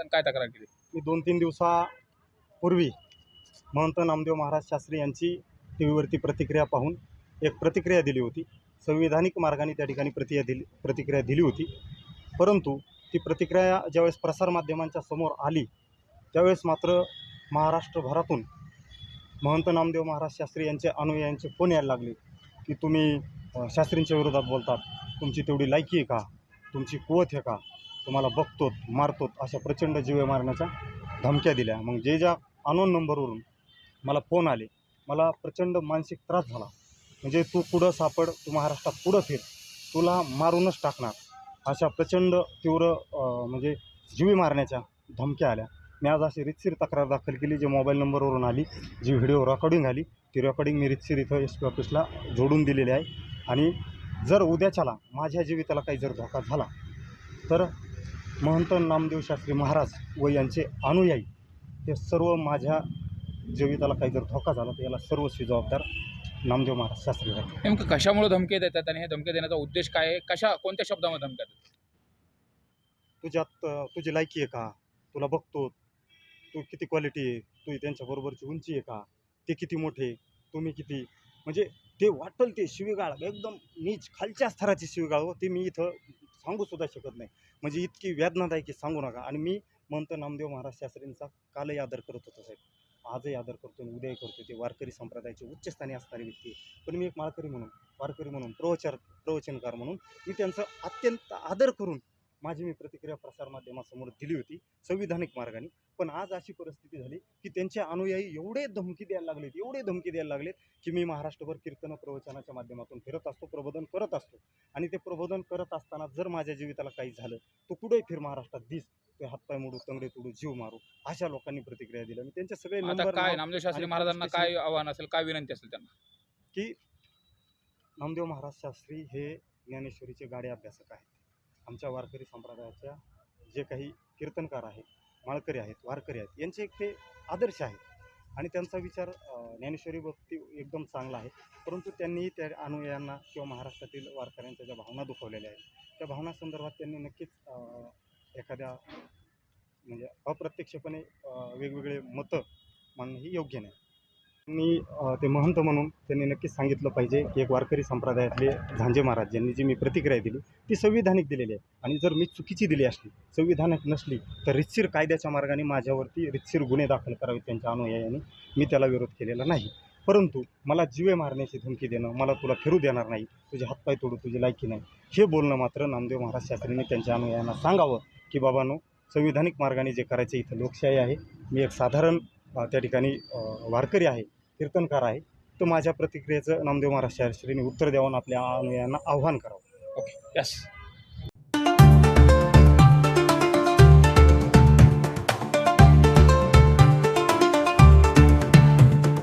आणि काय तक्रार केली? मी दोन तीन दिवसापूर्वी महंत नामदेव महाराज शास्त्री यांची टी व्हीवरती प्रतिक्रिया पाहून एक प्रतिक्रिया दिली होती. संविधानिक मार्गाने त्या ठिकाणी प्रतिया दिली प्रतिक्रिया दिली होती. परंतु ती प्रतिक्रिया ज्यावेळेस प्रसारमाध्यमांच्या समोर आली त्यावेळेस मात्र महाराष्ट्रभरातून महंत नामदेव महाराज शास्त्री यांचे अनुयायांचे फोन यायला लागले की तुम्ही शास्त्रींच्या विरोधात बोलतात. तुमची तेवढी लायकी आहे का? तुमची कुवत आहे का? तुम्हाला बघतो मारतोत अशा प्रचंड जीवे मारण्याच्या धमक्या दिल्या. मग जे ज्या अनोन नंबरवरून मला फोन आले मला प्रचंड मानसिक त्रास झाला. म्हणजे तू कुठं सापड तू महाराष्ट्रात पुढं फिर तुला मारूनच टाकणार. अशा प्रचंड तीव्र म्हणजे जीवी मारण्याच्या धमक्या आल्या. मी आज अशी रितसीर तक्रार दाखल केली जे मोबाईल नंबरवरून आली जी व्हिडिओ रेकॉर्डिंग आली ती रेकॉर्डिंग मी रितसीर इथं एस पी ऑफिसला जोडून दिलेली आहे. आणि जर उद्याच्याला माझ्या जीविताला काही जर धोका झाला तर महंत नामदेव शास्त्री महाराज व यांचे अनुयायी हे सर्व माझ्या जीविताला काही जर धोका झाला तर याला सर्वस्वी जबाबदार नामदेव महाराज शास्त्री राहतील नेमकं कशामुळे धमकी देतात आणि हे धमकी देण्याचा उद्देश काय आहे? कशा कोणत्या शब्दामध्ये धमक्या देतात? तुझ्यात अ, तुझी लायकी आहे का? तुला बघतो तू किती क्वालिटी आहे? तू त्यांच्याबरोबरची उंची आहे का? ते किती मोठे तुम्ही किती? म्हणजे ते वाटल ते शिवीगाळ एकदम नीच खालच्या स्तराची शिवीगाळ हो ते मी इथं सांगूसुद्धा शकत नाही. म्हणजे इतकी वेदनादायक की सांगू नका. आणि मी म्हणतो नामदेव महाराज शास्त्रींचा कालही आदर करत होतो साहेब. आजही आदर करतो आणि उद्याही करतो ते वारकरी संप्रदायाचे उच्चस्थानी असणारी व्यक्ती पण मी एक माळकरी म्हणून वारकरी म्हणून प्रवचार प्रवचनकार म्हणून मी त्यांचं अत्यंत आदर करून माझी मी प्रतिक्रिया प्रसारमाध्यमासमोर दिली होती संविधानिक मार्गाने. पण आज अशी परिस्थिती झाली की त्यांचे अनुयायी एवढे धमकी द्यायला लागलेत एवढे धमकी द्यायला लागलेत की मी महाराष्ट्रभर कीर्तन प्रवचनाच्या माध्यमातून फिरत असतो प्रबोधन करत असतो. आणि ते प्रबोधन करत असताना जर माझ्या जीविताला काही झालं तर कुठेही फिर महाराष्ट्रात दिस ते हातपाय मोडू तंगडे तोडू जीव मारू अशा लोकांनी प्रतिक्रिया दिल्या मी त्यांचे सगळे नंबर काय नामदेव शास्त्री महाराजांना काय आव्हान असेल काय विनंती असेल त्यांना? की नामदेव महाराज शास्त्री हे ज्ञानेश्वरीचे गाडे अभ्यासक आहेत. आमच्या वारकरी संप्रदायाच्या जे काही कीर्तनकार आहेत माळकरी आहेत वारकरी आहेत यांचे एक ते आदर्श आहेत. आणि त्यांचा विचार ज्ञानेश्वरी भक्ती एकदम चांगला आहे. परंतु त्यांनीही त्या अनुयायांना किंवा महाराष्ट्रातील वारकऱ्यांच्या ज्या भावना दुखवलेल्या आहेत त्या भावनासंदर्भात त्यांनी नक्कीच एखाद्या म्हणजे अप्रत्यक्षपणे वेगवेगळे मतं मांडणं ही योग्य नाही. त्यांनी ते महंत म्हणून त्यांनी नक्कीच सांगितलं पाहिजे की एक वारकरी संप्रदायातले झांजे महाराज यांनी जी मी प्रतिक्रिया दिली ती संविधानिक दिलेली आहे. आणि जर मी चुकीची दिली असली संविधानिक नसली तर रितसीर कायद्याच्या मार्गाने माझ्यावरती रितसीर गुन्हे दाखल करावेत त्यांच्या अनुयायांनी मी त्याला विरोध केलेला नाही. परंतु मला जीवे मारण्याची धमकी देणं मला तुला फिरू देणार नाही तुझे हातपाय तोडू तुझी लायकी नाही हे बोलणं मात्र नामदेव महाराज शास्त्रींनी त्यांच्या अनुयायांना सांगावं की बाबांनो संविधानिक मार्गाने जे करायचे इथं लोकशाही आहे. मी एक साधारण त्या ठिकाणी वारकरी आहे. कीर्तनकार आहे तर माझ्या प्रतिक्रियेचं नामदेव महाराज श्रीने उत्तर द्यावून आपल्या अनुयायांना आव्हान करावं. Okay yes